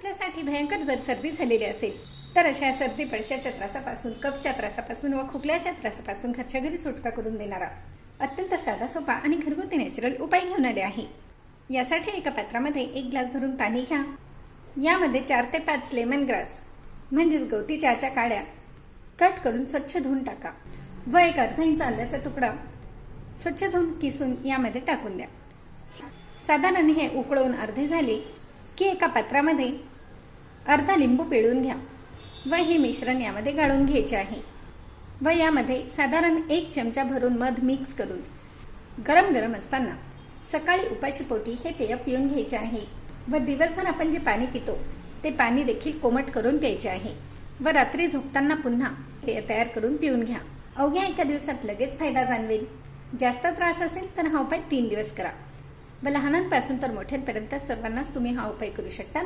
आपल्यासाठी भयंकर जर सर्दी झालेली असेल तर अशा सर्दी पडशाच्या त्रासापासून कपच्या त्रासापासून व खोकल्याच्या त्रासापासून घरच्या घरी सुटका करून देणारा अत्यंत साधा सोपा आणि घरगुती नॅचरल उपाय घेऊन आले आहे. यासाठी एका पात्रामध्ये एक ग्लास भरून पाणी घ्या. यामध्ये चार ते पाच लेमन ग्रास म्हणजेच गवती चहाच्या काड्या कट करून स्वच्छ धुवून टाका व एक अर्धा इंच आल्याचा तुकडा स्वच्छ धुवून किसून यामध्ये टाकून द्या. साधारण हे उकळवून अर्धे झाले की एका पात्रामध्ये अर्धा लिंबू पिळून घ्या. व हे मिश्रण यामध्ये गाळून घ्यायचे आहे. व यामध्ये साधारण एक चमचा भरून मध मिक्स करून गरम गरम असताना सकाळी उपाशी पोटी हे पेय पिऊन घ्यायचे आहे. व दिवसभर आपण जे पाणी पितो ते पाणी देखील कोमट करून प्यायचे आहे. व रात्री झोपताना पुन्हा पेय तयार करून पिऊन घ्या. अवघ्या एका दिवसात लगेच फायदा जाणवेल. जास्त त्रास असेल तर हा उपाय तीन दिवस करा. व लहानांपासून तर मोठ्यांपर्यंत सर्वांनाच तुम्ही हा उपाय करू शकता.